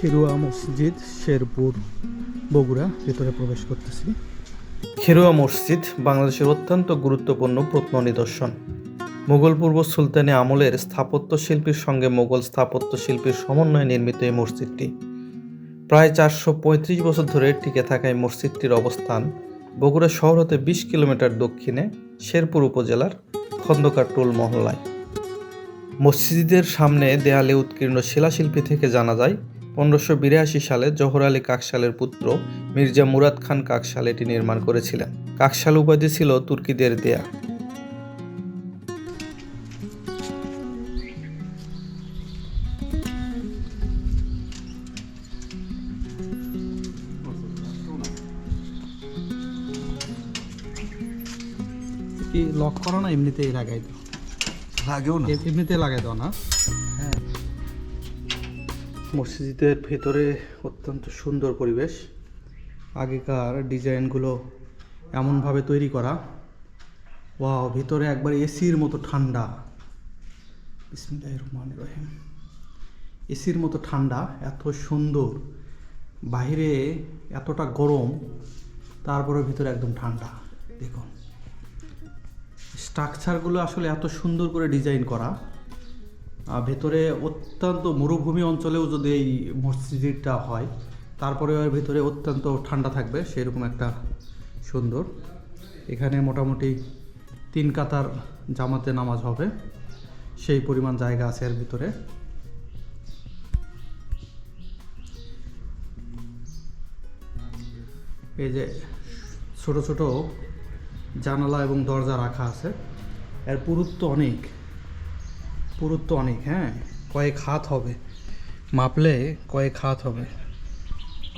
খেরুয়া মসজিদ শেরপুর, বগুড়া ভেতরে প্রবেশ করতেছি। খেরুয়া মসজিদ বাংলাদেশের অত্যন্ত গুরুত্বপূর্ণ প্রত্ন নিদর্শন। মুঘল পূর্ব সুলতানি আমলের স্থাপত্য শিল্পীর সঙ্গে মোগল স্থাপত্য শিল্পীর সমন্বয়ে নির্মিত এই মসজিদটি। প্রায় চারশো পঁয়ত্রিশ বছর ধরে টিকে থাকা এই মসজিদটির অবস্থান বগুড়া শহর হতে বিশ কিলোমিটার দক্ষিণে শেরপুর উপজেলার খন্দকার টোল মহল্লায়। মসজিদের সামনে দেয়ালে উৎকীর্ণ শিলাশিল্পী থেকে জানা যায় পনেরোশো বিরাশি সালে জহর আলী কাকশালের পুত্র মির্জা মুরাদ খান কাকশাল এটি নির্মাণ করেছিলেন। কাকশাল উপাধি ছিল তুর্কিদের দেয়া। কি লক করা না? এমনিতেই লাগাই দাও। লাগেও না। এমনিতে লাগাই দাও না? হ্যাঁ। মসজিদের ভেতরে অত্যন্ত সুন্দর পরিবেশ। আগেকার ডিজাইনগুলো এমনভাবে তৈরি করা। ওয়াও, ভিতরে একবার এসির মতো ঠান্ডা। রহমানির রহিম এসির মতো ঠান্ডা, এত সুন্দর। বাইরে এতটা গরম তারপরে ভিতরে একদম ঠান্ডা। দেখুন। স্ট্রাকচারগুলো আসলে এত সুন্দর করে ডিজাইন করা। ভেতরে অত্যন্ত মরুভূমি অঞ্চলেও যদি এই মসজিদটা হয় তারপরে এর ভেতরে অত্যন্ত ঠান্ডা থাকবে, সেরকম একটা সুন্দর। এখানে মোটামুটি তিন কাতার জামাতে নামাজ হবে, সেই পরিমাণ জায়গা আছে এর ভিতরে। এই যে ছোট ছোট জানালা এবং দরজা রাখা আছে, এর পুরুত্ব অনেক। পুরুত্ব অনেক হ্যাঁ? কয়েক হাত হবে। মাপলে কয়েক হাত হবে।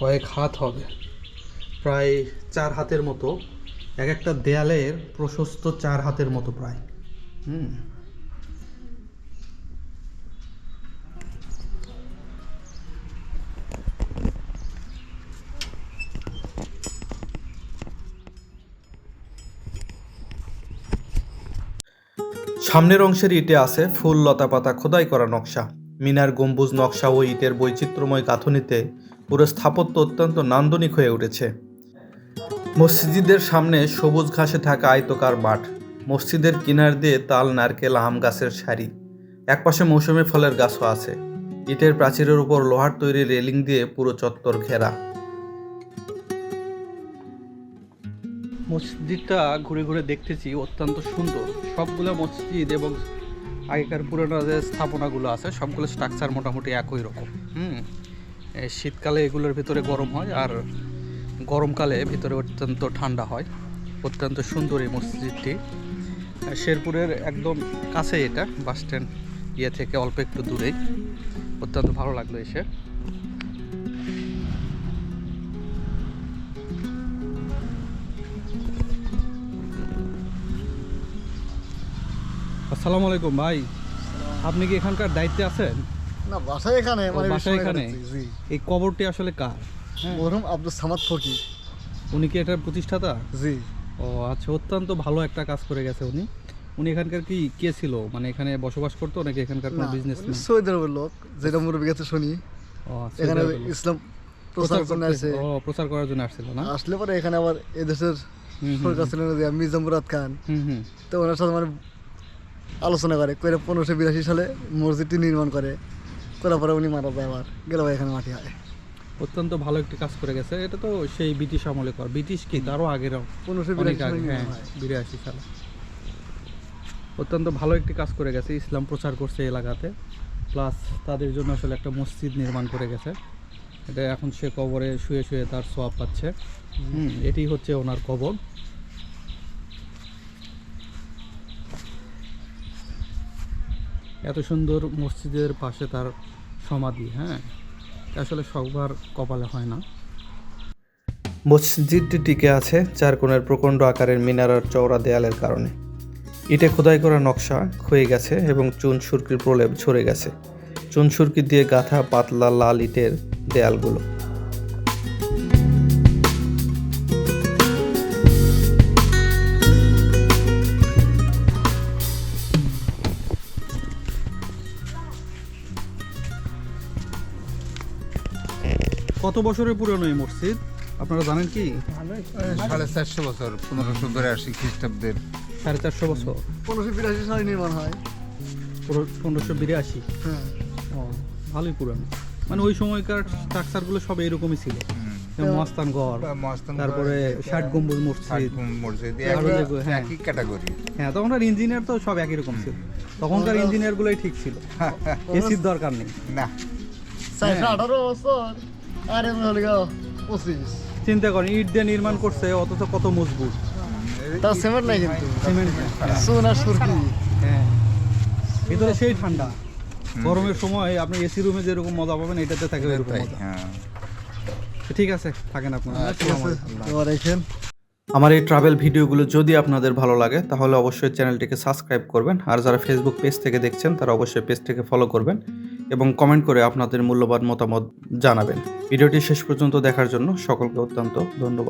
কয়েক হাত হবে। প্রায় চার হাতের মতো। এক একটা দেয়ালের প্রশস্ত চার হাতের মতো প্রায়। হুম? সামনের অংশের ইটে আছে ফুল লতা পাতা খোদাই করা নকশা। মিনার গম্বুজ, নকশা ও ইটের বৈচিত্র্যময় গাঁথনিতে পুরো স্থাপত্য অত্যন্ত নান্দনিক হয়ে উঠেছে। মসজিদের সামনে সবুজ ঘাসে থাকা আয়তকার মাঠ। মসজিদের কিনার দিয়ে তাল, নারকেল, আম গাছের সারি। একপাশে মৌসুমি ফলের গাছও আছে। ইটের প্রাচীরের উপর লোহার তৈরি রেলিং দিয়ে পুরো চত্বর ঘেরা। মসজিদটা ঘুরে ঘুরে দেখতেছি, অত্যন্ত সুন্দর। সবগুলো মসজিদ এবং আগেকার পুরোনো যে স্থাপনাগুলো আছে, সবগুলো স্ট্রাকচার মোটামুটি একই রকম। হুম শীতকালে এগুলোর ভিতরে গরম হয় আর গরমকালে ভিতরে অত্যন্ত ঠান্ডা হয়। অত্যন্ত সুন্দর এই মসজিদটি। শেরপুরের একদম কাছে এটা, বাস স্ট্যান্ড ইয়ে থেকে অল্প একটু দূরেই। অত্যন্ত ভালো লাগল এসে। আসসালামু আলাইকুম ভাই। আপনি কি এখানকার দায়িত্বে আছেন? না বাসায় এখানে মানে বাসা এখানে? এই কবরটি আসলে কার? হ্যাঁ। মরহুম আব্দুল সামাদ ফকি উনি কি এটার প্রতিষ্ঠাতা? জি। ও আচ্ছা অত্যন্ত ভালো একটা কাজ করে গেছে উনি। উনি এখানকার কি কে ছিল? মানে এখানে বসবাস করতো নাকি এখানকার কোনো বিজনেস সৌদি আরবের লোক যেটা মুরব্বী কাছে শুনি। ও আচ্ছা, এখানে। ইসলাম প্রচার জন্য আছে ও প্রচার করার জন্য আসছিল না? আসলে পরে এখানে আবার এদেশের সরকার ছিলেন মির্জা মুরাদ খান। তো ওনার সাথে মানে আলোচনা করে করে পনেরোশো বিরাশি সালে মসজিদটি নির্মাণ করে করার পরে উনি মারা যায় আবার গেলে এখানে মাটি হয়। অত্যন্ত ভালো একটি কাজ করে গেছে। এটা তো সেই ব্রিটিশ আমলে কর ব্রিটিশ কি? তারও আগের পনেরোশো বিরাশি সালে আগে হ্যাঁ। বিরাশি সালে। অত্যন্ত ভালো একটি কাজ করে গেছে ইসলাম প্রচার করছে এলাকাতে। প্লাস তাদের জন্য আসলে একটা মসজিদ নির্মাণ করে গেছে। এটা এখন সে কবরে শুয়ে শুয়ে তার সোয়াব পাচ্ছে। হুম। এটি হচ্ছে ওনার কবর। এত সুন্দর মসজিদের পাশে তার সমাধি হ্যাঁ? আসলে সবার কপালে হয় না। মসজিদটি টিকে আছে চার কোণের প্রকাণ্ড আকারের মিনার আর চওড়া দেয়ালের কারণে। ইটে খোদাই করা নকশা ক্ষয়ে গেছে এবং চুন সুরকির প্রলেপ ঝরে গেছে। চুন সুরকি দিয়ে গাঁথা পাতলা লাল ইটের দেয়ালগুলো। কত বছরের পুরনো এই মসজিদ? আপনারা জানেন কি? সাড়ে চারশো বছর পনেরোশো ধরে আসি খ্রিস্টাব্দের। সাড়ে চারশো বছর? পনেরোশো বিরাশি সালে নির্মাণ হয়। পনেরোশো বিরাশি? হ্যাঁ। ও ভালোই পুরানো। মানে ওই সময়কার স্ট্রাকচারগুলো সব এরকমই ছিল। মস্তানগড় তারপরে ষাট গম্বুজ মসজিদ। মসজিদ হ্যাঁ। ক্যাটাগরি হ্যাঁ তখনকার ইঞ্জিনিয়ার তো সব একই রকম ছিল। তখনকার ইঞ্জিনিয়ার গুলোই ঠিক ছিল। এসির দরকার নেই। না। আঠারো বছর। আর হলে পঁচিশ। চিন্তা করেন ইট দিয়ে নির্মাণ করছে অথচ কত মজবুত। তার সিমেন্ট নাই কিন্তু। সিমেন্ট চুন আর সুরকি। হ্যাঁ। ভিতরে সেই ঠান্ডা। গরমের সময় আপনি এসি রুমে যেরকম মজা পাবেন এটাতে থাকে এরকম মজা। হ্যাঁ। ঠিক আছে থাকেন আপনারা। আমার এই ট্রাভেল ভিডিওগুলো যদি আপনাদের ভালো লাগে তাহলে অবশ্যই চ্যানেলটিকে সাবস্ক্রাইব করবেন। আর যারা ফেসবুক পেজ থেকে দেখছেন তারা অবশ্যই পেজটিকে ফলো করবেন। এবং কমেন্ট করে আপনাদের মূল্যবান মতামত জানাবেন। ভিডিওটি শেষ পর্যন্ত দেখার জন্য সকলকে অত্যন্ত ধন্যবাদ।